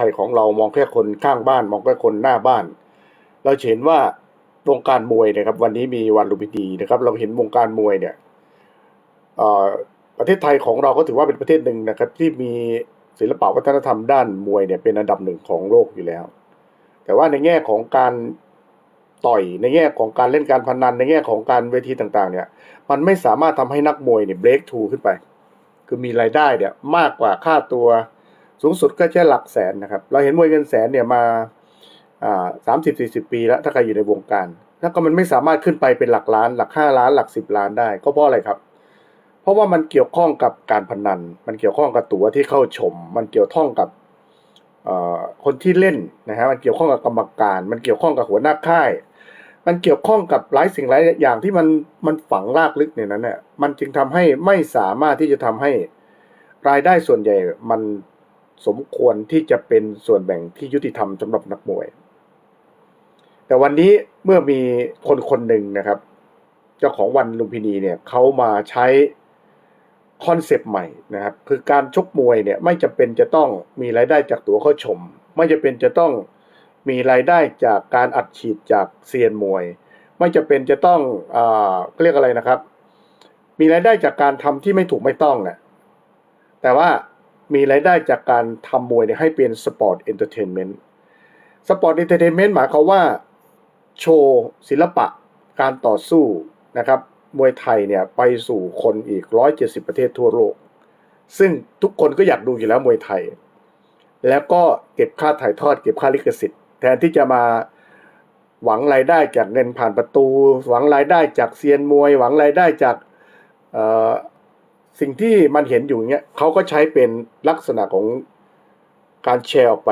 ทยของเรามองแค่คนข้างบ้าน มองแค่คนหน้าบ้าน เราเห็นว่าวงการมวยนะครับ วันนี้มีวันลุมพินีนะครับ เราเห็นวงการมวยเนี่ยประเทศไทยของเราก็ถือว่าเป็นประเทศหนึ่งนะครับ ที่มีศิลปวัฒนธรรมด้านมวยเนี่ยเป็นอันดับหนึ่งของโลกอยู่แล้ว แต่ว่าในแง่ของการต่อยในแง่ของการเล่นการพนันในแง่ของการเวทีต่างๆ เนี่ย มันไม่สามารถทำให้นักมวยเนี่ยเบรกทูขึ้นไป คือมีรายได้เนี่ยมากกว่าค่าตัว สูงสุดก็แค่หลักแสนนะครับ เราเห็นมวยเงินแสนเนี่ยมาสามสิบสี่สิบปีแล้วถ้าใครอยู่ในวงการ แล้วก็มันไม่สามารถขึ้นไปเป็นหลักล้าน หลักห้าล้าน หลักสิบล้านได้ ก็เพราะอะไรครับ เพราะว่ามันเกี่ยวข้องกับการพนัน มันเกี่ยวข้องกับตั๋วที่เข้าชม มันเกี่ยวข้องกับคนที่เล่นนะฮะ มันเกี่ยวข้องกับกรรมการ มันเกี่ยวข้องกับหัวหน้าค่าย มันเกี่ยวข้องกับหลายสิ่งหลายอย่างที่มันมันฝังรากลึกในนั้นเนี่ย มันจึงทำให้ไม่สามารถที่จะทำให้รายได้ส่วนใหญ่มัน สมควรที่จะเป็นส่วนแบ่งที่ยุติธรรมสำหรับนักมวย แต่วันนี้เมื่อมีคนคนหนึ่งนะครับ เจ้าของวันลุมพินีเนี่ยเขามาใช้คอนเซปต์ใหม่นะครับ คือการชกมวยเนี่ยไม่จำเป็นจะต้องมีรายได้จากตั๋วเข้าชม ไม่จำเป็นจะต้องมีรายได้จากการอัดฉีดจากเซียนมวย ไม่จำเป็นจะต้องอ่าเรียกอะไรนะครับ มีรายได้จากการทำที่ไม่ถูกไม่ต้องนะแต่ว่า มีรายได้จากการทำมวยเนี่ยให้เป็นสปอร์ตเอนเตอร์เทนเมนต์สปอร์ตเอนเตอร์เทนเมนต์หมายความว่าโชว์ศิลปะการต่อสู้นะครับมวยไทยเนี่ยไปสู่คนอีก 170 ประเทศทั่วโลก ซึ่งทุกคนก็อยากดูอยู่แล้วมวยไทย แล้วก็เก็บค่าถ่ายทอดเก็บค่าลิขสิทธิ์ แทนที่จะมาหวังรายได้จากเงินผ่านประตู หวังรายได้จากเซียนมวย หวังรายได้จากอ สิ่งที่มันเห็นอยู่เนี้ยเขาก็ใช้เป็นลักษณะของการแชร์ออกไป